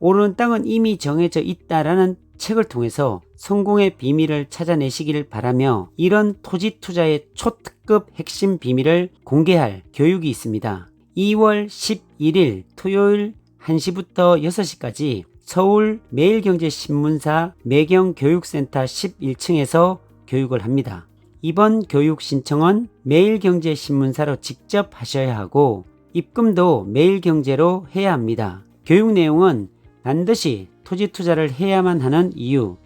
오르는 땅은 이미 정해져 있다라는 책을 통해서 성공의 비밀을 찾아내시기를 바라며 이런 토지 투자의 초특급 핵심 비밀을 공개할 교육이 있습니다. 2월 11일 토요일 1시부터 6시까지 서울 매일경제신문사 매경교육센터 11층에서 교육을 합니다. 이번 교육 신청은 매일경제신문사로 직접 하셔야 하고 입금도 매일경제로 해야 합니다. 교육 내용은 반드시 토지 투자를 해야만 하는 이유,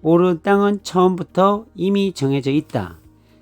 오른 땅은 처음부터 이미 정해져 있다.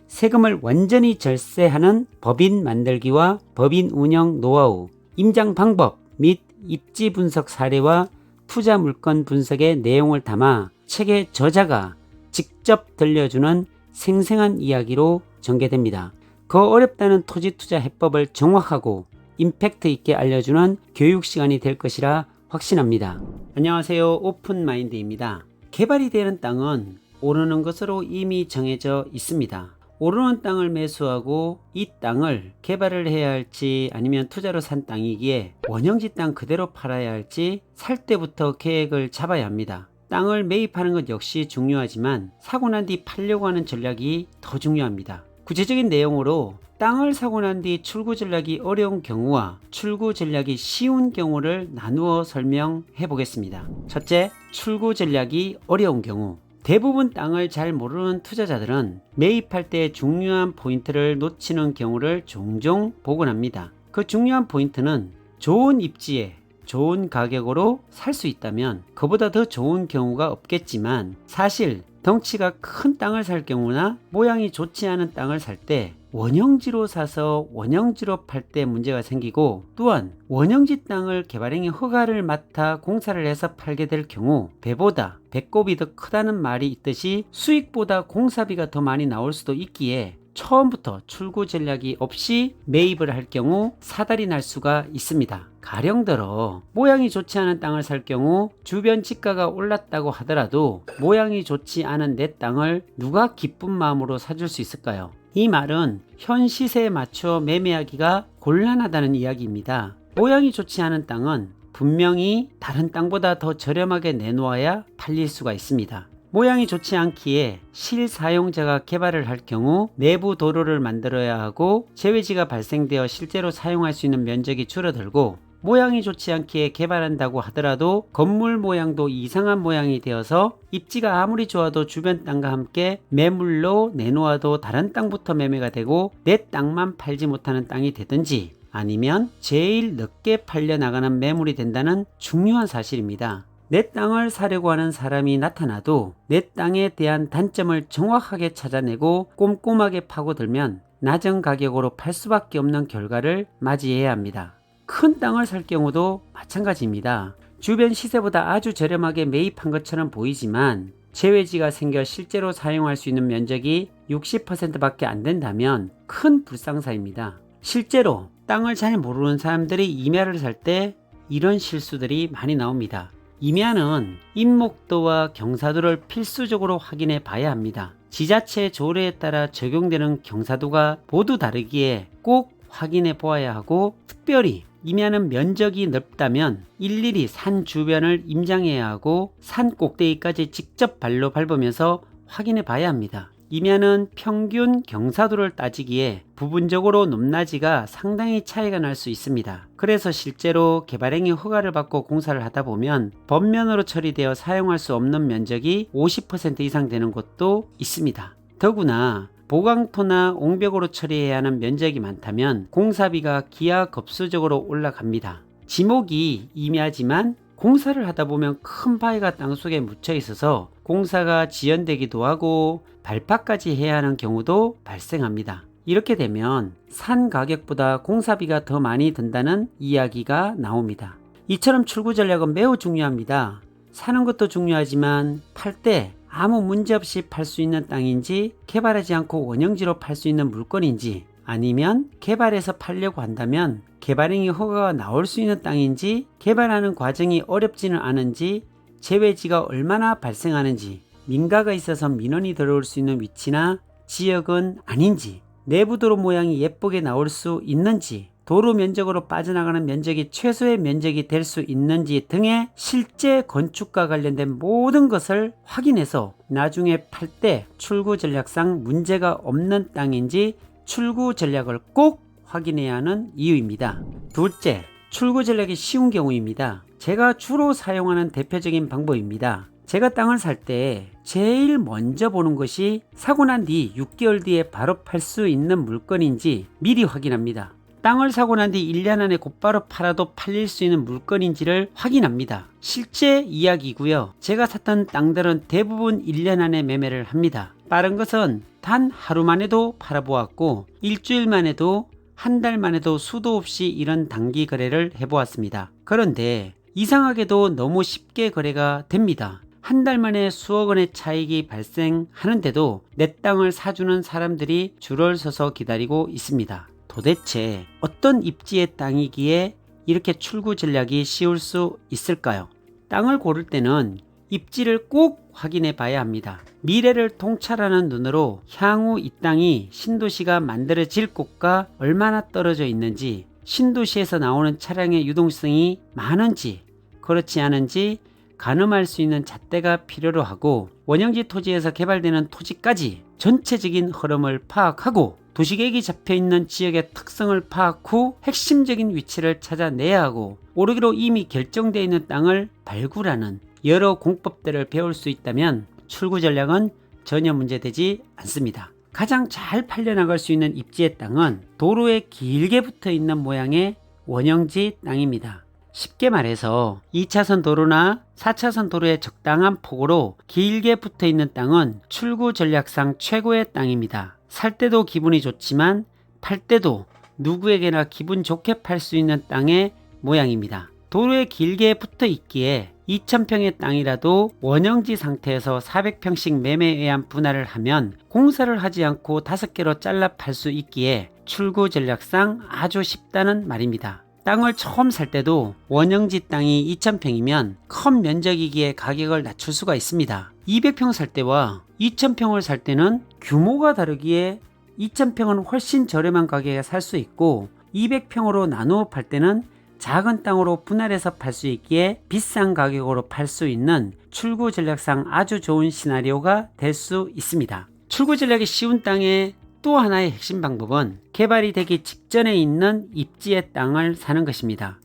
세금을 완전히 절세하는 법인 만들기와 법인 운영 노하우, 임장 방법 및 입지 분석 사례와 투자 물건 분석의 내용을 담아 책의 저자가 직접 들려주는 생생한 이야기로 전개됩니다. 그 어렵다는 토지 투자 해법을 정확하고 임팩트 있게 알려주는 교육 시간이 될 것이라 확신합니다. 안녕하세요. 오픈 마인드입니다. 개발이 되는 땅은 오르는 것으로 이미 정해져 있습니다. 오르는 땅을 매수하고 이 땅을 개발을 해야 할지 아니면 투자로 산 땅이기에 원형지 땅 그대로 팔아야 할지 살 때부터 계획을 잡아야 합니다. 땅을 매입하는 것 역시 중요하지만 사고 난 뒤 팔려고 하는 전략이 더 중요합니다. 구체적인 내용으로 땅을 사고 난 뒤 출구 전략이 어려운 경우와 출구 전략이 쉬운 경우를 나누어 설명해 보겠습니다. 첫째, 출구 전략이 어려운 경우. 대부분 땅을 잘 모르는 투자자들은 매입할 때 중요한 포인트를 놓치는 경우를 종종 보곤 합니다. 그 중요한 포인트는 좋은 입지에 좋은 가격으로 살 수 있다면 그보다 더 좋은 경우가 없겠지만 사실 덩치가 큰 땅을 살 경우나 모양이 좋지 않은 땅을 살 때 원형지로 사서 원형지로 팔 때 문제가 생기고 또한 원형지 땅을 개발행위 허가를 맡아 공사를 해서 팔게 될 경우 배보다 배꼽이 더 크다는 말이 있듯이 수익보다 공사비가 더 많이 나올 수도 있기에 처음부터 출구 전략이 없이 매입을 할 경우 사달이 날 수가 있습니다. 가령 들어 모양이 좋지 않은 땅을 살 경우 주변 지가가 올랐다고 하더라도 모양이 좋지 않은 내 땅을 누가 기쁜 마음으로 사줄 수 있을까요? 이 말은 현 시세에 맞춰 매매하기가 곤란하다는 이야기입니다. 모양이 좋지 않은 땅은 분명히 다른 땅보다 더 저렴하게 내놓아야 팔릴 수가 있습니다. 모양이 좋지 않기에 실사용자가 개발을 할 경우 내부 도로를 만들어야 하고 재외지가 발생되어 실제로 사용할 수 있는 면적이 줄어들고 모양이 좋지 않기에 개발한다고 하더라도 건물 모양도 이상한 모양이 되어서 입지가 아무리 좋아도 주변 땅과 함께 매물로 내놓아도 다른 땅부터 매매가 되고 내 땅만 팔지 못하는 땅이 되든지 아니면 제일 늦게 팔려 나가는 매물이 된다는 중요한 사실입니다. 내 땅을 사려고 하는 사람이 나타나도 내 땅에 대한 단점을 정확하게 찾아내고 꼼꼼하게 파고들면 낮은 가격으로 팔 수밖에 없는 결과를 맞이해야 합니다. 큰 땅을 살 경우도 마찬가지입니다. 주변 시세보다 아주 저렴하게 매입한 것처럼 보이지만 재외지가 생겨 실제로 사용할 수 있는 면적이 60%밖에 안 된다면 큰 불상사입니다. 실제로 땅을 잘 모르는 사람들이 임야를 살 때 이런 실수들이 많이 나옵니다. 임야는 인목도와 경사도를 필수적으로 확인해 봐야 합니다. 지자체 조례에 따라 적용되는 경사도가 모두 다르기에 꼭 확인해 보아야 하고 특별히 임야는 면적이 넓다면 일일이 산 주변을 임장해야 하고 산 꼭대기까지 직접 발로 밟으면서 확인해 봐야 합니다. 임야는 평균 경사도를 따지기에 부분적으로 높낮이가 상당히 차이가 날 수 있습니다. 그래서 실제로 개발행위 허가를 받고 공사를 하다 보면 법면으로 처리되어 사용할 수 없는 면적이 50% 이상 되는 곳도 있습니다. 더구나 보강토나 옹벽으로 처리해야 하는 면적이 많다면 공사비가 기하급수적으로 올라갑니다. 지목이 임야지만 공사를 하다 보면 큰 바위가 땅속에 묻혀 있어서 공사가 지연되기도 하고 발파까지 해야 하는 경우도 발생합니다. 이렇게 되면 산 가격보다 공사비가 더 많이 든다는 이야기가 나옵니다. 이처럼 출구 전략은 매우 중요합니다. 사는 것도 중요하지만 팔 때 아무 문제 없이 팔 수 있는 땅인지 개발하지 않고 원형지로 팔 수 있는 물건인지 아니면 개발해서 팔려고 한다면 개발행위 허가가 나올 수 있는 땅인지 개발하는 과정이 어렵지는 않은지 재외지가 얼마나 발생하는지 민가가 있어서 민원이 들어올 수 있는 위치나 지역은 아닌지 내부 도로 모양이 예쁘게 나올 수 있는지 도로 면적으로 빠져나가는 면적이 최소의 면적이 될 수 있는지 등의 실제 건축과 관련된 모든 것을 확인해서 나중에 팔 때 출구 전략상 문제가 없는 땅인지 출구 전략을 꼭 확인해야 하는 이유입니다. 둘째, 출구 전략이 쉬운 경우입니다. 제가 주로 사용하는 대표적인 방법입니다. 제가 땅을 살 때 제일 먼저 보는 것이 사고 난 뒤 6개월 뒤에 바로 팔 수 있는 물건인지 미리 확인합니다. 땅을 사고 난 뒤 1년 안에 곧바로 팔아도 팔릴 수 있는 물건인지를 확인합니다. 실제 이야기고요. 제가 샀던 땅들은 대부분 1년 안에 매매를 합니다. 빠른 것은 단 하루 만에도 팔아보았고 일주일 만에도 한 달 만에도 수도 없이 이런 단기 거래를 해보았습니다. 그런데 이상하게도 너무 쉽게 거래가 됩니다. 한 달 만에 수억 원의 차익이 발생하는데도 내 땅을 사주는 사람들이 줄을 서서 기다리고 있습니다. 도대체 어떤 입지의 땅이기에 이렇게 출구 전략이 쉬울 수 있을까요? 땅을 고를 때는 입지를 꼭 확인해 봐야 합니다. 미래를 통찰하는 눈으로 향후 이 땅이 신도시가 만들어질 곳과 얼마나 떨어져 있는지, 신도시에서 나오는 차량의 유동성이 많은지, 그렇지 않은지 가늠할 수 있는 잣대가 필요로 하고 원형지 토지에서 개발되는 토지까지 전체적인 흐름을 파악하고 도시계획이 잡혀 있는 지역의 특성을 파악 후 핵심적인 위치를 찾아내야 하고 오르기로 이미 결정되어 있는 땅을 발굴하는 여러 공법들을 배울 수 있다면 출구 전략은 전혀 문제되지 않습니다. 가장 잘 팔려나갈 수 있는 입지의 땅은 도로에 길게 붙어 있는 모양의 원형지 땅입니다. 쉽게 말해서 2차선 도로나 4차선 도로의 적당한 폭으로 길게 붙어 있는 땅은 출구 전략상 최고의 땅입니다. 살 때도 기분이 좋지만 팔 때도 누구에게나 기분 좋게 팔 수 있는 땅의 모양입니다. 도로에 길게 붙어 있기에 2,000평의 땅이라도 원형지 상태에서 400평씩 매매에 의한 분할을 하면 공사를 하지 않고 5개로 잘라 팔 수 있기에 출구 전략상 아주 쉽다는 말입니다. 땅을 처음 살 때도 원형지 땅이 2,000평이면 큰 면적이기에 가격을 낮출 수가 있습니다. 200평 살 때와 2,000평을 살 때는 규모가 다르기에 2,000평은 훨씬 저렴한 가격에 살 수 있고 200평으로 나누어 팔 때는 작은 땅으로 분할해서 팔 수 있기에 비싼 가격으로 팔 수 있는 출구 전략상 아주 좋은 시나리오가 될 수 있습니다. 출구 전략이 쉬운 땅의 또 하나의 핵심 방법은 개발이 되기 직전에 있는 입지의 땅을 사는 것입니다.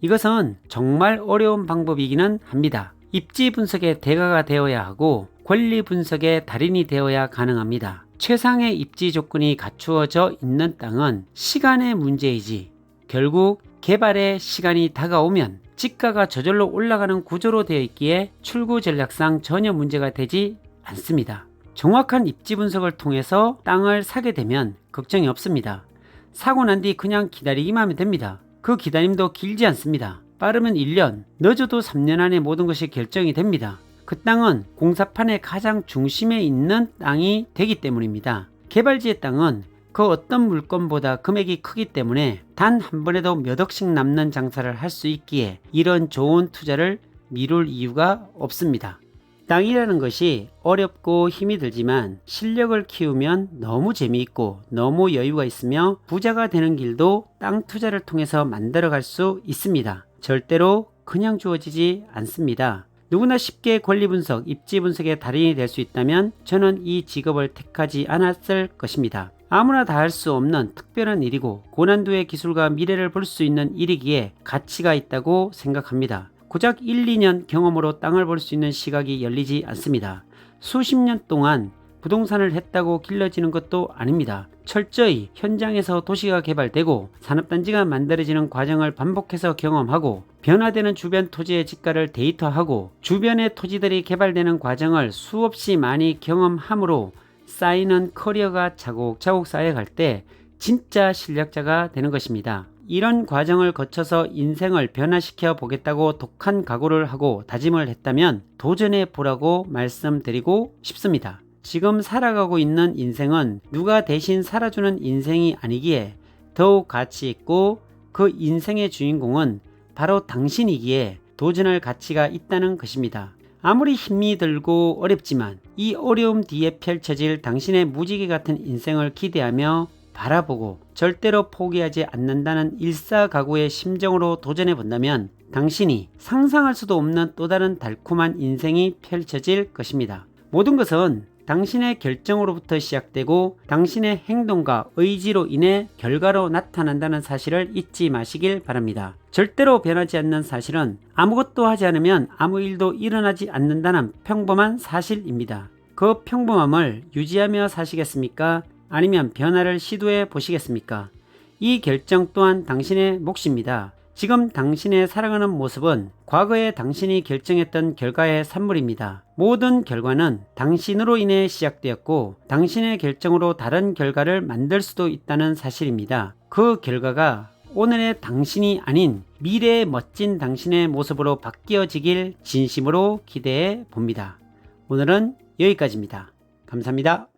이것은 정말 어려운 방법이기는 합니다. 입지 분석의 대가가 되어야 하고 권리 분석의 달인이 되어야 가능합니다. 최상의 입지 조건이 갖추어져 있는 땅은 시간의 문제이지 결국 개발의 시간이 다가오면 지가가 저절로 올라가는 구조로 되어 있기에 출구 전략상 전혀 문제가 되지 않습니다. 정확한 입지 분석을 통해서 땅을 사게 되면 걱정이 없습니다. 사고 난 뒤 그냥 기다리기만 하면 됩니다. 그 기다림도 길지 않습니다. 빠르면 1년, 늦어도 3년 안에 모든 것이 결정이 됩니다. 그 땅은 공사판의 가장 중심에 있는 땅이 되기 때문입니다. 개발지의 땅은 그 어떤 물건보다 금액이 크기 때문에 단 한 번에도 몇 억씩 남는 장사를 할 수 있기에 이런 좋은 투자를 미룰 이유가 없습니다. 땅이라는 것이 어렵고 힘이 들지만 실력을 키우면 너무 재미있고 너무 여유가 있으며 부자가 되는 길도 땅 투자를 통해서 만들어갈 수 있습니다. 절대로 그냥 주어지지 않습니다. 누구나 쉽게 권리 분석, 입지 분석의 달인이 될 수 있다면 저는 이 직업을 택하지 않았을 것입니다. 아무나 다 할 수 없는 특별한 일이고 고난도의 기술과 미래를 볼 수 있는 일이기에 가치가 있다고 생각합니다. 고작 1, 2년 경험으로 땅을 볼 수 있는 시각이 열리지 않습니다. 수십 년 동안 부동산을 했다고 길러지는 것도 아닙니다. 철저히 현장에서 도시가 개발되고 산업단지가 만들어지는 과정을 반복해서 경험하고 변화되는 주변 토지의 지가를 데이터하고 주변의 토지들이 개발되는 과정을 수없이 많이 경험함으로 쌓이는 커리어가 차곡차곡 쌓여갈 때 진짜 실력자가 되는 것입니다. 이런 과정을 거쳐서 인생을 변화시켜 보겠다고 독한 각오를 하고 다짐을 했다면 도전해 보라고 말씀드리고 싶습니다. 지금 살아가고 있는 인생은 누가 대신 살아주는 인생이 아니기에 더욱 가치 있고 그 인생의 주인공은 바로 당신이기에 도전할 가치가 있다는 것입니다. 아무리 힘이 들고 어렵지만 이 어려움 뒤에 펼쳐질 당신의 무지개 같은 인생을 기대하며 바라보고 절대로 포기하지 않는다는 일사가구의 심정으로 도전해 본다면 당신이 상상할 수도 없는 또 다른 달콤한 인생이 펼쳐질 것입니다. 모든 것은 당신의 결정으로부터 시작되고 당신의 행동과 의지로 인해 결과로 나타난다는 사실을 잊지 마시길 바랍니다. 절대로 변하지 않는 사실은 아무것도 하지 않으면 아무 일도 일어나지 않는다는 평범한 사실입니다. 그 평범함을 유지하며 사시겠습니까? 아니면 변화를 시도해 보시겠습니까? 이 결정 또한 당신의 몫입니다. 지금 당신의 살아가는 모습은 과거에 당신이 결정했던 결과의 산물입니다. 모든 결과는 당신으로 인해 시작되었고 당신의 결정으로 다른 결과를 만들 수도 있다는 사실입니다. 그 결과가 오늘의 당신이 아닌 미래의 멋진 당신의 모습으로 바뀌어지길 진심으로 기대해 봅니다. 오늘은 여기까지입니다. 감사합니다.